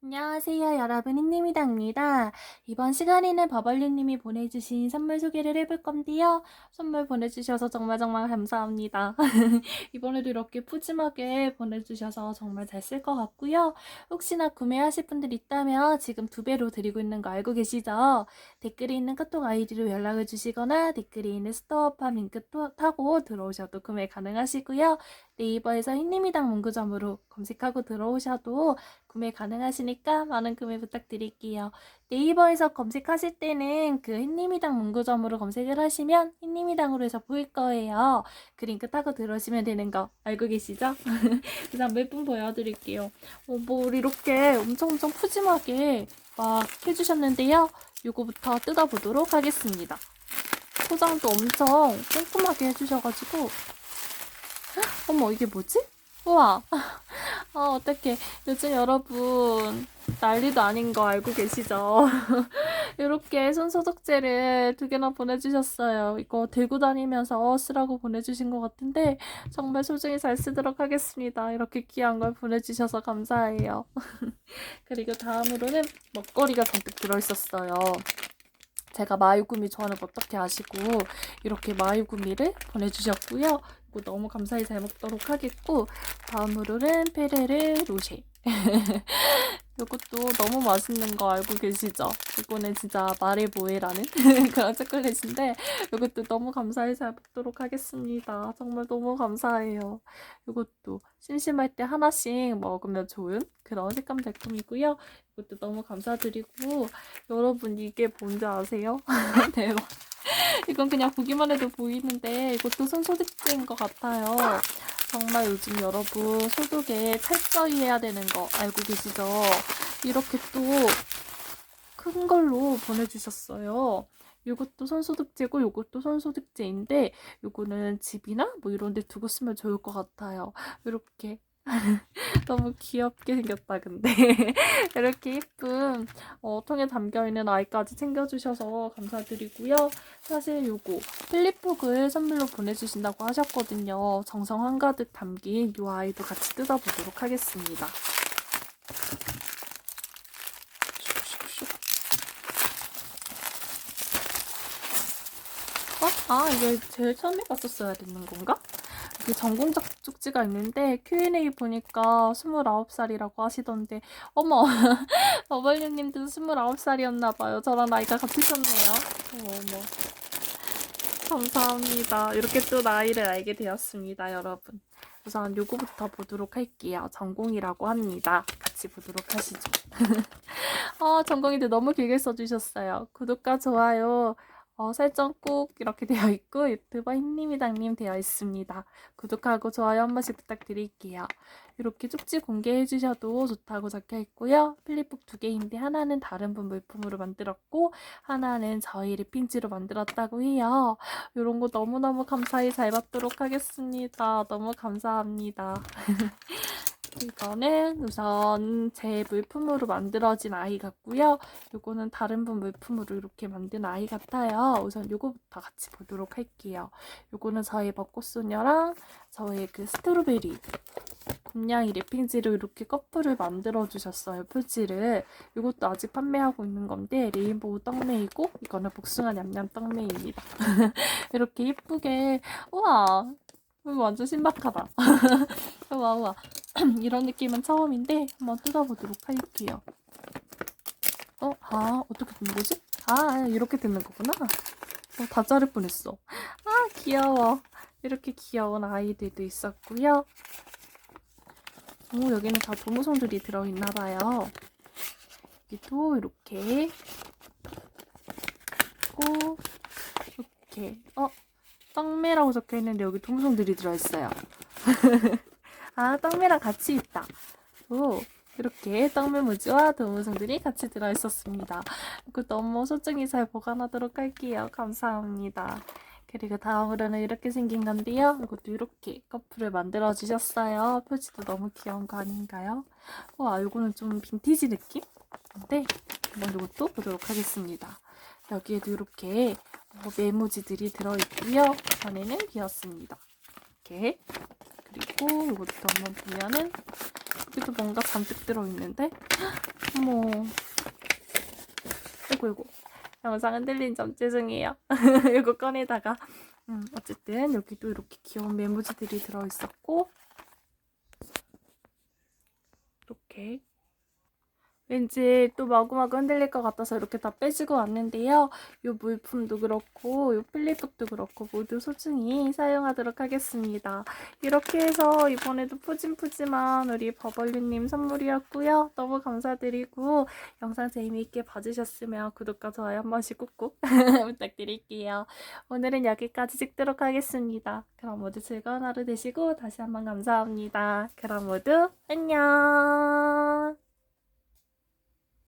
안녕하세요, 여러분. 흰님이다입니다. 이번 시간에는 버벌류님이 보내주신 선물 소개를 해볼 건데요. 선물 보내주셔서 정말 정말 감사합니다. 이번에도 이렇게 푸짐하게 보내주셔서 정말 잘 쓸 것 같고요. 혹시나 구매하실 분들 있다면 지금 두 배로 드리고 있는 거 알고 계시죠? 댓글에 있는 카톡 아이디로 연락을 주시거나 댓글에 있는 스토어팜 링크 또- 타고 들어오셔도 구매 가능하시고요. 네이버에서 흰님이당 문구점으로 검색하고 들어오셔도 구매 가능하시니까 많은 구매 부탁드릴게요. 네이버에서 검색하실 때는 그 흰님이당 문구점으로 검색을 하시면 흰님이당으로 해서 보일 거예요. 그 링크 타고 들어오시면 되는 거 알고 계시죠? 그다음 몇분 보여드릴게요. 어, 뭐 이렇게 엄청 엄청 푸짐하게 막 해주셨는데요. 요거부터 뜯어보도록 하겠습니다. 포장도 엄청 꼼꼼하게 해주셔가지고 헉, 어머 이게 뭐지? 우와 아 어떡해 요즘 여러분 난리도 아닌 거 알고 계시죠? 이렇게 손소독제를 두 개나 보내주셨어요. 이거 들고 다니면서 쓰라고 보내주신 것 같은데 정말 소중히 잘 쓰도록 하겠습니다. 이렇게 귀한 걸 보내주셔서 감사해요. 그리고 다음으로는 먹거리가 잔뜩 들어있었어요. 제가 마유구미 좋아하는 거 어떻게 아시고 이렇게 마유구미를 보내주셨고요. 이거 너무 감사히 잘 먹도록 하겠고 다음으로는 페레르 로쉐 이것도 너무 맛있는 거 알고 계시죠? 이거는 진짜 마레보에라는 그런 초콜릿인데 이것도 너무 감사히 잘 먹도록 하겠습니다. 정말 너무 감사해요. 이것도 심심할 때 하나씩 먹으면 좋은 그런 색감 제품이고요. 이것도 너무 감사드리고 여러분 이게 뭔지 아세요? 대박. 이건 그냥 보기만 해도 보이는데 이것도 손소독제인 것 같아요. 정말 요즘 여러분 소독에 철저히 해야 되는 거 알고 계시죠? 이렇게 또 큰 걸로 보내주셨어요. 이것도 손소독제고 이것도 손소독제인데 이거는 집이나 뭐 이런 데 두고 쓰면 좋을 것 같아요. 이렇게 너무 귀엽게 생겼다 근데 이렇게 예쁜 어, 통에 담겨있는 아이까지 챙겨주셔서 감사드리고요. 사실 요거 플립북을 선물로 보내주신다고 하셨거든요. 정성 한가득 담긴 요 아이도 같이 뜯어보도록 하겠습니다. 어? 아 이게 제일 처음에 봤었어야 되는 건가? 그 전공적 쪽지가 있는데 Q&A 보니까 29살이라고 하시던데 어머 어벌류님도 29살이었나 봐요. 저랑 나이가 같으셨네요. 어머. 감사합니다. 이렇게 또 나이를 알게 되었습니다, 여러분. 우선 요거부터 보도록 할게요. 전공이라고 합니다. 같이 보도록 하시죠. 아, 전공이들 너무 길게 써주셨어요. 구독과 좋아요, 어, 설정 꼭 이렇게 되어 있고 유튜버 흰님이당님 되어 있습니다. 구독하고 좋아요 한 번씩 부탁드릴게요. 이렇게 쪽지 공개해 주셔도 좋다고 적혀 있고요. 플립북 두 개인데 하나는 다른 분 물품으로 만들었고 하나는 저희 리핀지로 만들었다고 해요. 이런 거 너무너무 감사히 잘 받도록 하겠습니다. 너무 감사합니다. 이거는 우선 제 물품으로 만들어진 아이 같고요. 요거는 다른 분 물품으로 이렇게 만든 아이 같아요. 우선 요거부터 같이 보도록 할게요. 요거는 저희 벚꽃소녀랑 저의 그 스트로베리 곰냥이 랩핑지로 이렇게 커플을 만들어 주셨어요. 표지를. 이것도 아직 판매하고 있는 건데 레인보우 떡메이고 이거는 복숭아 냠냠 떡메이입니다. 이렇게 예쁘게 우와 이거 완전 신박하다. 우와 우와 이런 느낌은 처음인데 한번 뜯어보도록 할게요. 어? 아 어떻게 된 거지? 아 이렇게 되는 거구나. 어, 다 자를 뻔했어. 아 귀여워. 이렇게 귀여운 아이들도 있었고요. 오, 여기는 다 도무송들이 들어있나 봐요. 여기도 이렇게 있고 이렇게 어 떡매라고 적혀 있는데 여기 도무송들이 들어있어요. 아 떡매랑 같이 있다. 오 이렇게 떡매무지와 도무송들이 같이 들어있었습니다. 이거 너무 소중히 잘 보관하도록 할게요. 감사합니다. 그리고 다음으로는 이렇게 생긴 건데요. 이것도 이렇게 커플을 만들어 주셨어요. 표지도 너무 귀여운 거 아닌가요? 와, 이거는 좀 빈티지 느낌? 인데 한번 이것도 보도록 하겠습니다. 여기에도 이렇게 뭐 메모지들이 들어있고요. 전에는 비었습니다. 이렇게 그리고 이것도 한번 보면은 여기도 뭔가 잔뜩 들어있는데 어머. 이고 이고. 영상 흔들린 점 죄송해요. 이거 꺼내다가. 음, 어쨌든 여기도 이렇게 귀여운 메모지들이 들어있었고 이렇게 왠지 또 마구마구 흔들릴 것 같아서 이렇게 다 빼주고 왔는데요. 이 물품도 그렇고 이 필리북도 그렇고 모두 소중히 사용하도록 하겠습니다. 이렇게 해서 이번에도 푸짐푸짐한 우리 버벌리님 선물이었고요. 너무 감사드리고 영상 재미있게 봐주셨으면 구독과 좋아요 한 번씩 꾹꾹 부탁드릴게요. 오늘은 여기까지 찍도록 하겠습니다. 그럼 모두 즐거운 하루 되시고 다시 한번 감사합니다. 그럼 모두 안녕.